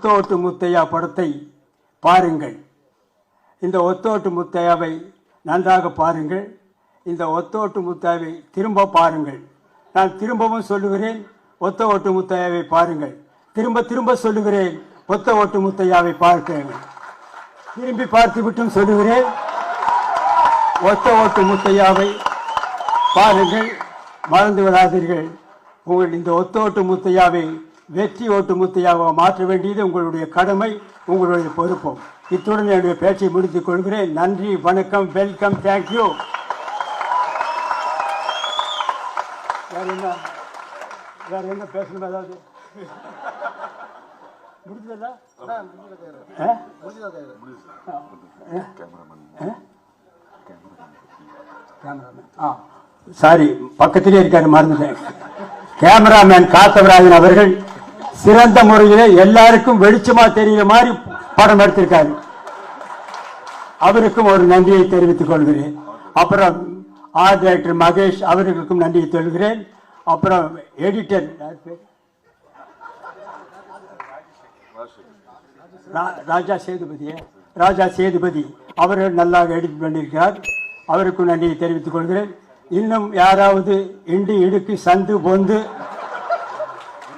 ஒத்தோட்டு முத்தையா படத்தை பாருங்கள். இந்த ஒத்தோட்டு முத்தையாவை நன்றாக பாருங்கள். இந்த ஒத்தோட்டு முத்தையாவை திரும்ப பாருங்கள். நான் திரும்பவும் சொல்லுகிறேன் ஒத்த ஓட்டு முத்தையாவை பாருங்கள். திரும்ப திரும்ப சொல்லுகிறேன் ஒத்த ஓட்டு முத்தையாவை பார்க்கிறேன் திரும்பி பார்த்து விட்டும் சொல்லுகிறேன் ஒத்த ஓட்டு முத்தையாவை பாருங்கள். மறந்து விடாதீர்கள். உங்கள் இந்த ஒத்த ஓட்டு முத்தையாவை வெற்றி ஓட்டு முத்தையாக மாற்ற வேண்டியது உங்களுடைய கடமை உங்களுடைய பொறுப்பும் இத்துடன் என்னுடைய பேச்சை முடித்துக் கொள்கிறேன். நன்றி வணக்கம் வெல்கம் தேங்க்யூ வேற என்ன? வேற என்ன பேசணும் ஏதாவது? முடிஞ்சதா? ஆ? ஆ? சாரி பக்கத்திலே இருக்காரு மறந்துட்டேன். கேமராமேன் காத்தவராஜன் அவர்கள் சிறந்த முறையில எல்லாருக்கும் வெளிச்சமா தெரிகிற மாதிரி படம் எடுத்திருக்காரு. அவருக்கும் ஒரு நன்றியை தெரிவித்துக் கொள்கிறேன். அப்புறம் ஆர்ட் டைரக்டர் மகேஷ் அவர்களுக்கும் நன்றியை சொல்கிறேன். அப்புறம் எடிட்டர் ரா- ராஜா சேதுபதி ராஜா சேதுபதி. அவர்கள் நல்லா எடிட் பண்ணியிருக்கிறார் அவருக்கும் நன்றியை தெரிவித்துக் கொள்கிறேன். இன்னும் யாராவது இண்டு இடுக்கு சந்து பொந்து